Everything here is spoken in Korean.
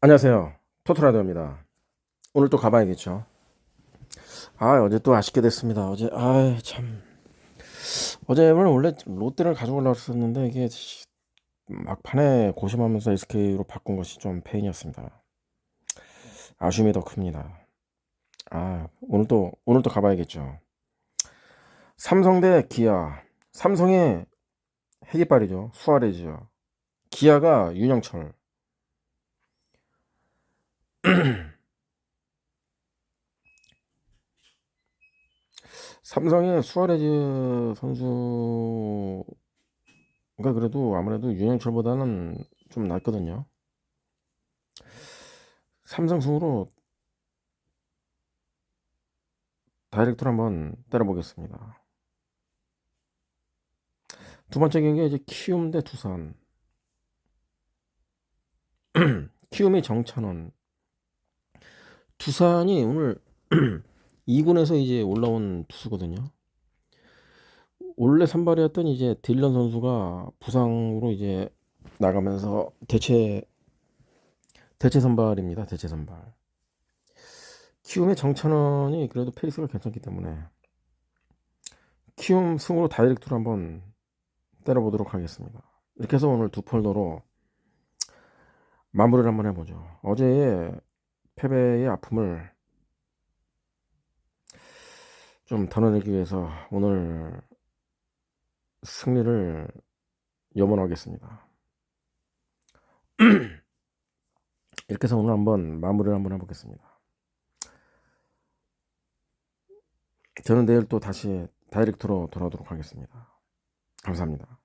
안녕하세요. 토토라디오입니다. 오늘 또 가봐야겠죠. 아, 어제 또 아쉽게 됐습니다. 어제, 아, 참. 어제는 원래 롯데를 가져오려고 했었는데, 이게 시- 막판에 고심하면서 SK로 바꾼 것이 좀 페인이었습니다. 아쉬움이 더 큽니다. 아, 오늘 또, 오늘 또 가봐야겠죠. 삼성 대 기아. 삼성의 핵이빨이죠. 수아레즈요. 기아가 윤영철. 삼성의 수아레즈 선수가 그래도 아무래도 윤영철보다는 좀 낫거든요. 삼성 승으로 다이렉트로 한번 때려보겠습니다. 두 번째 경기 이제 키움 대 두산. 키움이 정찬원. 두산이 오늘 2군에서 이제 올라온 투수거든요. 원래 선발이었던 이제 딜런 선수가 부상으로 이제 나가면서 대체 대체 선발입니다. 대체 선발. 키움의 정찬원이 그래도 페이스가 괜찮기 때문에 키움 승으로 다이렉트로 한번 때려보도록 하겠습니다. 이렇게 해서 오늘 두 폴더로 마무리를 한번 해보죠. 어제의 패배의 아픔을 좀 덜어내기 위해서 오늘 승리를 염원하겠습니다. 이렇게 해서 오늘 한번 마무리를 한번 해보겠습니다. 저는 내일 또 다시 다이렉트로 돌아오도록 하겠습니다. 감사합니다.